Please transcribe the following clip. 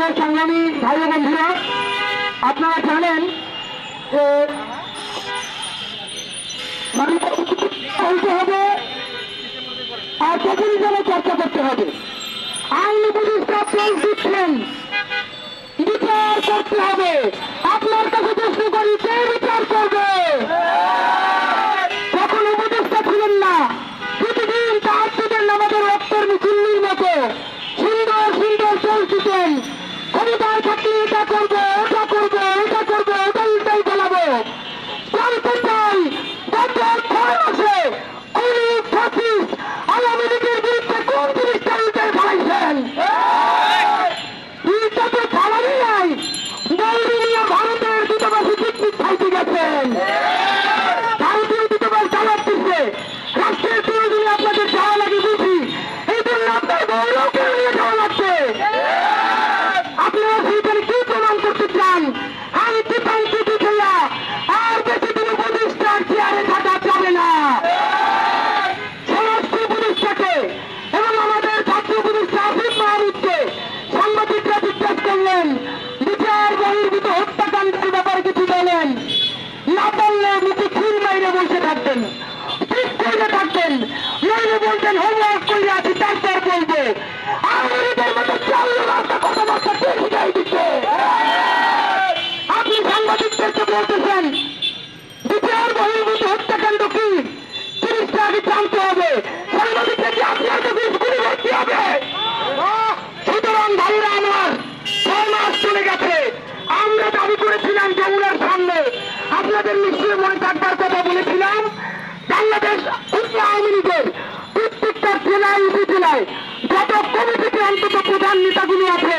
প্রিয় সংগ্রামী ভাই বন্ধুরা, আপনারা জানেন যে আর তখনই যেন চর্চা করতে হবে। আইন উপদেষ্টা পেশ দিচ্ছেন। বিচার করতে হবে। আপনার কাছে প্রশ্ন করি, কে বিচার করবে? তখন উপদেষ্টা ছিলেন না? প্রতিদিন তার করব সাংবাদিকদেরকে বলতেছেন। বিচার বহির্ভূত হত্যাকাণ্ড কি? জিনিসটা আগে জানতে হবে। সুতরাং ভাইরা আমার, ছয় মাস চলে গেছে। আমরা দাবি করেছিলাম যমুনার সামনে। আপনাদের নিশ্চয়ই মনে থাকবার কথা বলেছিলাম। বাংলাদেশ উচ্চ আওয়ামী লীগের প্রত্যেকটা জেলায়, উপজেলায় যত কমিটিতে অন্তত প্রধান নেতাগুলি আছে